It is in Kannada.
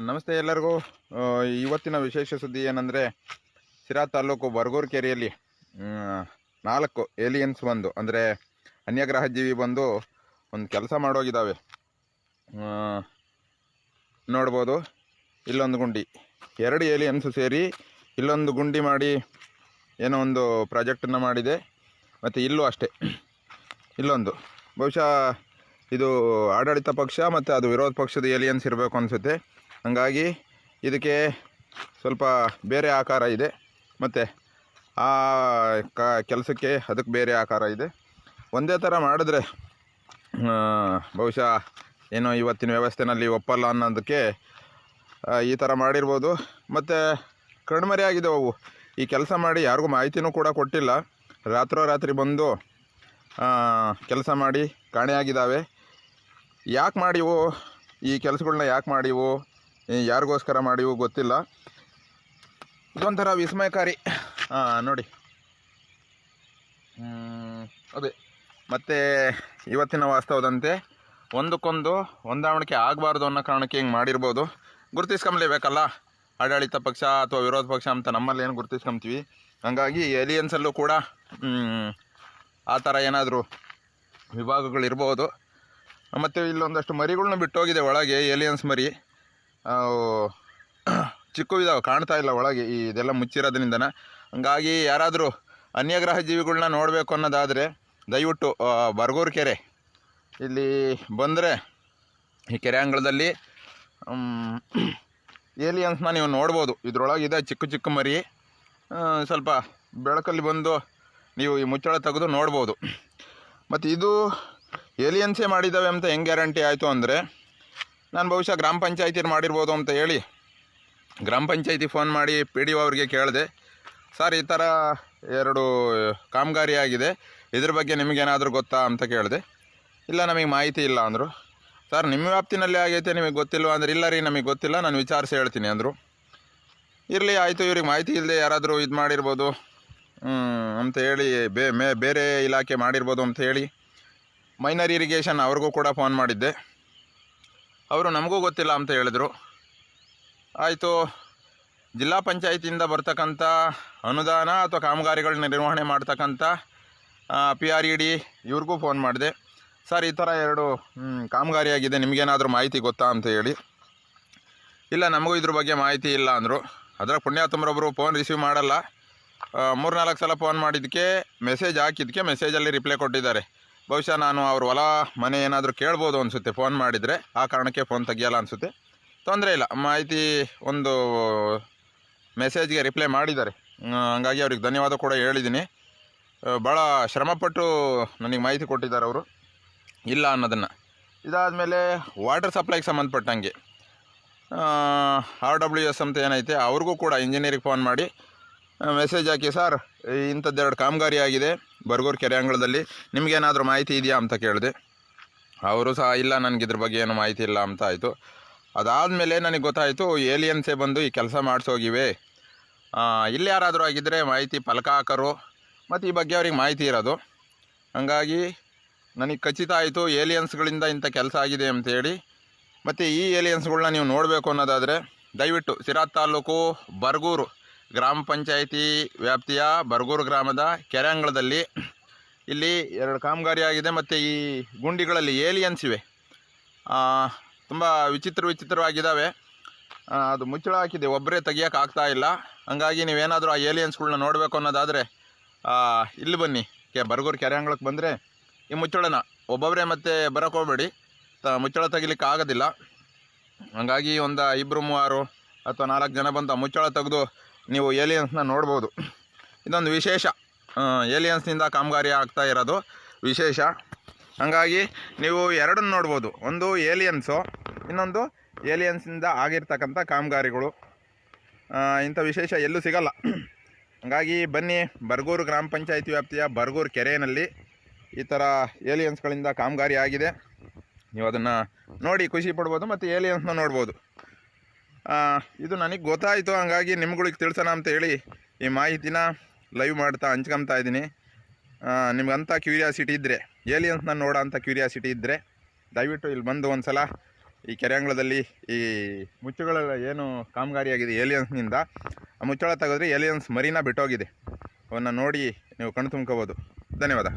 ನಮಸ್ತೆ ಎಲ್ಲರಿಗೂ. ಇವತ್ತಿನ ವಿಶೇಷ ಸುದ್ದಿ ಏನಂದರೆ ಸಿರಾ ತಾಲೂಕು ಬರಗೂರು ಕೆರೆಯಲ್ಲಿ ನಾಲ್ಕು ಏಲಿಯನ್ಸ್ ಬಂದು, ಅಂದರೆ ಅನ್ಯಗ್ರಹ ಜೀವಿ ಬಂದು ಒಂದು ಕೆಲಸ ಮಾಡೋಗಿದ್ದಾವೆ ನೋಡ್ಬೋದು. ಇಲ್ಲೊಂದು ಗುಂಡಿ. ಎರಡು ಏಲಿಯನ್ಸು ಸೇರಿ ಇಲ್ಲೊಂದು ಗುಂಡಿ ಮಾಡಿ ಏನೋ ಒಂದು ಪ್ರಾಜೆಕ್ಟನ್ನು ಮಾಡಿದೆ. ಮತ್ತು ಇಲ್ಲೂ ಅಷ್ಟೇ. ಇಲ್ಲೊಂದು. ಬಹುಶಃ ಇದು ಆಡಳಿತ ಪಕ್ಷ ಮತ್ತು ಅದು ವಿರೋಧ ಪಕ್ಷದ ಏಲಿಯನ್ಸ್ ಇರಬೇಕು ಅನಿಸುತ್ತೆ. ಹಾಗಾಗಿ ಇದಕ್ಕೆ ಸ್ವಲ್ಪ ಬೇರೆ ಆಕಾರ ಇದೆ. ಮತ್ತು ಆ ಕ ಕೆಲಸಕ್ಕೆ ಅದಕ್ಕೆ ಬೇರೆ ಆಕಾರ ಇದೆ. ಒಂದೇ ಥರ ಮಾಡಿದ್ರೆ ಬಹುಶಃ ಏನೋ ಇವತ್ತಿನ ವ್ಯವಸ್ಥೆನಲ್ಲಿ ಒಪ್ಪಲ್ಲ ಅನ್ನೋದಕ್ಕೆ ಈ ಥರ ಮಾಡಿರ್ಬೋದು. ಮತ್ತು ಕಣ್ಮರೆಯಾಗಿದೆ ಅವು ಈ ಕೆಲಸ ಮಾಡಿ ಯಾರಿಗೂ ಮಾಹಿತಿನೂ ಕೂಡ ಕೊಟ್ಟಿಲ್ಲ. ರಾತ್ರೋರಾತ್ರಿ ಬಂದು ಕೆಲಸ ಮಾಡಿ ಕಾಣೆಯಾಗಿದ್ದಾವೆ. ಯಾಕೆ ಮಾಡಿವು? ಈ ಕೆಲಸಗಳನ್ನ ಯಾಕೆ ಮಾಡಿವು? ಯಾರಿಗೋಸ್ಕರ ಮಾಡಿವು ಗೊತ್ತಿಲ್ಲ. ಇದೊಂಥರ ವಿಸ್ಮಯಕಾರಿ. ನೋಡಿ. ಅದೇ. ಮತ್ತು ಇವತ್ತಿನ ವಾಸ್ತವದಂತೆ ಒಂದಕ್ಕೊಂದು ಹೊಂದಾವಣಿಕೆ ಆಗಬಾರ್ದು ಅನ್ನೋ ಕಾರಣಕ್ಕೆ ಹಿಂಗೆ ಮಾಡಿರ್ಬೋದು. ಗುರುತಿಸ್ಕೊಂಬ್ಲೇಬೇಕಲ್ಲ? ಆಡಳಿತ ಪಕ್ಷ ಅಥವಾ ವಿರೋಧ ಪಕ್ಷ ಅಂತ ನಮ್ಮಲ್ಲಿ ಏನು ಗುರುತಿಸ್ಕೊಂತೀವಿ ಹಾಗಾಗಿ ಏಲಿಯನ್ಸಲ್ಲೂ ಕೂಡ ಆ ಥರ ಏನಾದರೂ ವಿಭಾಗಗಳಿರ್ಬೋದು. ಮತ್ತು ಇಲ್ಲೊಂದಷ್ಟು ಮರಿಗಳನ್ನ ಬಿಟ್ಟೋಗಿದೆ ಒಳಗೆ ಏಲಿಯನ್ಸ್ ಮರಿ. ಚಿಕ್ಕ ಇದಾವೆ ಕಾಣ್ತಾ ಇಲ್ಲ ಒಳಗೆ ಈ ಇದೆಲ್ಲ ಮುಚ್ಚಿರೋದ್ರಿಂದನ. ಹಂಗಾಗಿ ಯಾರಾದರೂ ಅನ್ಯಗ್ರಹ ಜೀವಿಗಳನ್ನ ನೋಡಬೇಕು ಅನ್ನೋದಾದರೆ ದಯವಿಟ್ಟು ಬರ್ಗೂರು ಕೆರೆ. ಇಲ್ಲಿ ಬಂದರೆ ಈ ಕೆರೆ ಅಂಗಳದಲ್ಲಿ ಏಲಿಯನ್ಸ್ನ ನೀವು ನೋಡ್ಬೋದು. ಇದೆ ಚಿಕ್ಕ ಚಿಕ್ಕ ಮರಿ ಸ್ವಲ್ಪ ಬೆಳಕಲ್ಲಿ ಬಂದು ನೀವು ಈ ಮುಚ್ಚಳ ತೆಗೆದು ನೋಡ್ಬೋದು. ಮತ್ತು ಇದು ಏಲಿಯನ್ಸೇ ಮಾಡಿದ್ದಾವೆ ಅಂತ ಹೆಂಗೆ ಗ್ಯಾರಂಟಿ ಆಯಿತು ಅಂದರೆ ನಾನು ಬಹುಶಃ ಗ್ರಾಮ ಪಂಚಾಯತಿರು ಮಾಡಿರ್ಬೋದು ಅಂತ ಹೇಳಿ ಗ್ರಾಮ ಪಂಚಾಯತಿ ಫೋನ್ ಮಾಡಿ ಪಿ ಡಿ ಒ ಅವರಿಗೆ ಕೇಳಿದೆ. ಸರ್, ಈ ಥರ ಎರಡು ಕಾಮಗಾರಿ ಆಗಿದೆ. ಇದ್ರ ಬಗ್ಗೆ ನಿಮಗೇನಾದರೂ ಗೊತ್ತಾ? ಅಂತ ಕೇಳಿದೆ. ಇಲ್ಲ, ನಮಗೆ ಮಾಹಿತಿ ಇಲ್ಲ, ಅಂದರು. ಸರ್, ನಿಮ್ಮ ವ್ಯಾಪ್ತಿನಲ್ಲಿ ಆಗೈತೆ ನಿಮಗೆ ಗೊತ್ತಿಲ್ಲ ಅಂದ್ರೆ. ಇಲ್ಲ ರೀ, ನಮಗೆ ಗೊತ್ತಿಲ್ಲ, ನಾನು ವಿಚಾರಿಸಿ ಹೇಳ್ತೀನಿ, ಅಂದರು. ಇರಲಿ, ಆಯಿತು, ಇವ್ರಿಗೆ ಮಾಹಿತಿ ಇಲ್ಲದೆ ಯಾರಾದರೂ ಇದು ಮಾಡಿರ್ಬೋದು ಅಂತ ಹೇಳಿ ಬೇ, ಮೇ, ಬೇರೆ ಇಲಾಖೆ ಮಾಡಿರ್ಬೋದು ಅಂತ ಹೇಳಿ ಮೈನರ್ ಇರಿಗೇಷನ್ ಅವ್ರಿಗೂ ಕೂಡ ಫೋನ್ ಮಾಡಿದ್ದೆ. ಅವರು ನಮಗೂ ಗೊತ್ತಿಲ್ಲ ಅಂತ ಹೇಳಿದರು. ಆಯಿತು, ಜಿಲ್ಲಾ ಪಂಚಾಯತಿಯಿಂದ ಬರ್ತಕ್ಕಂಥ ಅನುದಾನ ಅಥವಾ ಕಾಮಗಾರಿಗಳನ್ನ ನಿರ್ವಹಣೆ ಮಾಡ್ತಕ್ಕಂಥ ಪಿ ಆರ್ ಇ ಡಿ ಇವ್ರಿಗೂ ಫೋನ್ ಮಾಡಿದೆ. ಸರ್, ಈ ಥರ ಎರಡು ಕಾಮಗಾರಿಯಾಗಿದೆ ನಿಮಗೇನಾದರೂ ಮಾಹಿತಿ ಗೊತ್ತಾ? ಅಂತ ಹೇಳಿ. ಇಲ್ಲ, ನಮಗೂ ಇದ್ರ ಬಗ್ಗೆ ಮಾಹಿತಿ ಇಲ್ಲ, ಅಂದರು. ಅದರ ಪುಣ್ಯಾತಮರೊಬ್ಬರು ಫೋನ್ ರಿಸೀವ್ ಮಾಡಲ್ಲ. ಮೂರು ನಾಲ್ಕು ಸಲ ಫೋನ್ ಮಾಡಿದ್ದಕ್ಕೆ ಮೆಸೇಜ್ ಹಾಕಿದ್ದಕ್ಕೆ ಮೆಸೇಜಲ್ಲಿ ರಿಪ್ಲೈ ಕೊಟ್ಟಿದ್ದಾರೆ. ಬಹುಶಃ ನಾನು ಅವ್ರ ಹೊಲ, ಮನೆ ಏನಾದರೂ ಕೇಳ್ಬೋದು ಅನಿಸುತ್ತೆ ಫೋನ್ ಮಾಡಿದರೆ. ಆ ಕಾರಣಕ್ಕೆ ಫೋನ್ ತೆಗಿಯಲ್ಲ ಅನಿಸುತ್ತೆ. ತೊಂದರೆ ಇಲ್ಲ. ಮಾಹಿತಿ ಒಂದು ಮೆಸೇಜ್ಗೆ ರಿಪ್ಲೈ ಮಾಡಿದ್ದಾರೆ. ಹಂಗಾಗಿ ಅವ್ರಿಗೆ ಧನ್ಯವಾದ ಕೂಡ ಹೇಳಿದ್ದೀನಿ. ಭಾಳ ಶ್ರಮಪಟ್ಟು ನನಗೆ ಮಾಹಿತಿ ಕೊಟ್ಟಿದ್ದಾರೆ ಅವರು. ಇಲ್ಲ ಅನ್ನೋದನ್ನು. ಇದಾದಮೇಲೆ ವಾಟರ್ ಸಪ್ಲೈಗೆ ಸಂಬಂಧಪಟ್ಟಂಗೆ. ಆರ್ ಡಬ್ಲ್ಯೂ ಎಸ್ ಅಂತ ಏನೈತೆ, ಅವ್ರಿಗೂ ಕೂಡ ಇಂಜಿನಿಯರಿಗೆ ಫೋನ್ ಮಾಡಿ. ಮೆಸೇಜ್ ಹಾಕಿ, ಸರ್ ಇಂಥದ್ದೆರಡು ಕಾಮಗಾರಿ ಆಗಿದೆ, ಬರ್ಗೂರು ಕೆರೆ ಅಂಗಳದಲ್ಲಿ ನಿಮಗೇನಾದರೂ ಮಾಹಿತಿ ಇದೆಯಾ ಅಂತ ಕೇಳಿದೆ. ಅವರು ಸಹ, ಇಲ್ಲ, ನನಗೆ ಇದ್ರ ಬಗ್ಗೆ ಏನು ಮಾಹಿತಿ ಇಲ್ಲ, ಅಂತ ಆಯಿತು. ಅದಾದಮೇಲೆ ನನಗೆ ಗೊತ್ತಾಯಿತು, ಏಲಿಯನ್ಸೇ ಬಂದು ಈ ಕೆಲಸ ಮಾಡಿಸೋಗಿವೆ ಇಲ್ಲಿ ಯಾರಾದರೂ ಆಗಿದ್ದರೆ ಮಾಹಿತಿ ಫಲಕ ಹಾಕರು. ಮತ್ತು ಈ ಬಗ್ಗೆ ಅವ್ರಿಗೆ ಮಾಹಿತಿ ಇರೋದು. ಹಾಗಾಗಿ ನನಗೆ ಖಚಿತ ಆಯಿತು, ಏಲಿಯನ್ಸ್ಗಳಿಂದ ಇಂಥ ಕೆಲಸ ಆಗಿದೆ ಅಂತೇಳಿ ಮತ್ತು ಈ ಏಲಿಯನ್ಸ್ಗಳನ್ನ ನೀವು ನೋಡಬೇಕು ಅನ್ನೋದಾದರೆ, ದಯವಿಟ್ಟು ಸಿರಾ ತಾಲೂಕು ಬರಗೂರು ಗ್ರಾಮ ಪಂಚಾಯಿತಿ ವ್ಯಾಪ್ತಿಯ ಬರಗೂರು ಗ್ರಾಮದ ಕೆರೆ ಅಂಗಳದಲ್ಲಿ ಇಲ್ಲಿ ಎರಡು ಕಾಮಗಾರಿಯಾಗಿದೆ ಮತ್ತು ಈ ಗುಂಡಿಗಳಲ್ಲಿ ಏಲಿಯನ್ಸ್ ಇವೆ ತುಂಬ ವಿಚಿತ್ರ ವಿಚಿತ್ರವಾಗಿದ್ದಾವೆ. ಅದು ಮುಚ್ಚಳ ಹಾಕಿದೆ. ಒಬ್ಬರೇ ತೆಗಿಯೋಕೆ ಆಗ್ತಾ ಇಲ್ಲ. ಹಂಗಾಗಿ ನೀವೇನಾದರೂ ಆ ಏಲಿಯನ್ಸ್ಗಳನ್ನ ನೋಡಬೇಕು ಅನ್ನೋದಾದರೆ ಇಲ್ಲಿ ಬನ್ನಿ. ಕೆ, ಬರಗೂರು ಕೆರೆ ಅಂಗಳಕ್ಕೆ ಬಂದರೆ ಈ ಮುಚ್ಚಳನ. ಒಬ್ಬೊಬ್ಬರೇ ಮತ್ತೆ ಬರೋಕ್ಕೆ ಹೋಗ್ಬೇಡಿ. ತ, ಮುಚ್ಚಳ ತೆಗಿಲಿಕ್ಕೆ ಆಗೋದಿಲ್ಲ. ಹಂಗಾಗಿ ಒಂದು ಇಬ್ಬರು ಮೂವರು ಅಥವಾ ನಾಲ್ಕು ಜನ ಬಂದು ಆ ಮುಚ್ಚಳ ತೆಗೆದು ನೀವು ಏಲಿಯನ್ಸ್ನ ನೋಡ್ಬೋದು. ಇದೊಂದು ವಿಶೇಷ. ಏಲಿಯನ್ಸ್ನಿಂದ ಕಾಮಗಾರಿ ಆಗ್ತಾ ಇರೋದು ವಿಶೇಷ. ಹಾಗಾಗಿ ನೀವು ಎರಡನ್ನು ನೋಡ್ಬೋದು. ಒಂದು ಏಲಿಯನ್ಸು ಇನ್ನೊಂದು ಏಲಿಯನ್ಸಿಂದ ಆಗಿರ್ತಕ್ಕಂಥ ಕಾಮಗಾರಿಗಳು. ಇಂಥ ವಿಶೇಷ ಎಲ್ಲೂ ಸಿಗಲ್ಲ. ಹಾಗಾಗಿ ಬನ್ನಿ, ಬರ್ಗೂರು ಗ್ರಾಮ ಪಂಚಾಯತಿ ವ್ಯಾಪ್ತಿಯ ಬರ್ಗೂರು ಕೆರೆಯಲ್ಲಿ ಈ ಥರ ಏಲಿಯನ್ಸ್ಗಳಿಂದ ಕಾಮಗಾರಿ ಆಗಿದೆ. ನೀವು ಅದನ್ನು ನೋಡಿ ಖುಷಿ ಪಡ್ಬೋದು ಮತ್ತು ಏಲಿಯನ್ಸ್ನ ನೋಡ್ಬೋದು. ಇದು ನನಗೆ ಗೊತ್ತಾಯಿತು, ಹಂಗಾಗಿ ನಿಮ್ಗಳಿಗೆ ತಿಳಿಸೋಣ ಅಂತ ಹೇಳಿ ಈ ಮಾಹಿತಿನ ಲೈವ್ ಮಾಡ್ತಾ ಹಂಚ್ಕೊತಾ ಇದ್ದೀನಿ. ನಿಮ್ಗಂಥ ಕ್ಯೂರಿಯಾಸಿಟಿ ಇದ್ದರೆ ಏಲಿಯನ್ಸ್ನ ನೋಡೋ ಅಂಥ ಕ್ಯೂರಿಯಾಸಿಟಿ ಇದ್ದರೆ ದಯವಿಟ್ಟು ಇಲ್ಲಿ ಬಂದು ಒಂದು ಸಲ ಈ ಕೆರೆ ಅಂಗಳದಲ್ಲಿ ಈ ಮುಚ್ಚುಗಳ ಏನು ಕಾಮಗಾರಿಯಾಗಿದೆ ಏಲಿಯನ್ಸ್ನಿಂದ ಆ ಮುಚ್ಚಳ ತೆಗೆದ್ರೆ ಏಲಿಯನ್ಸ್ ಮರಿನ ಬಿಟ್ಟೋಗಿದೆ. ಅವನ್ನ ನೋಡಿ ನೀವು ಕಣ್ಣು ತುಂಬ್ಕೋಬೋದು. ಧನ್ಯವಾದ.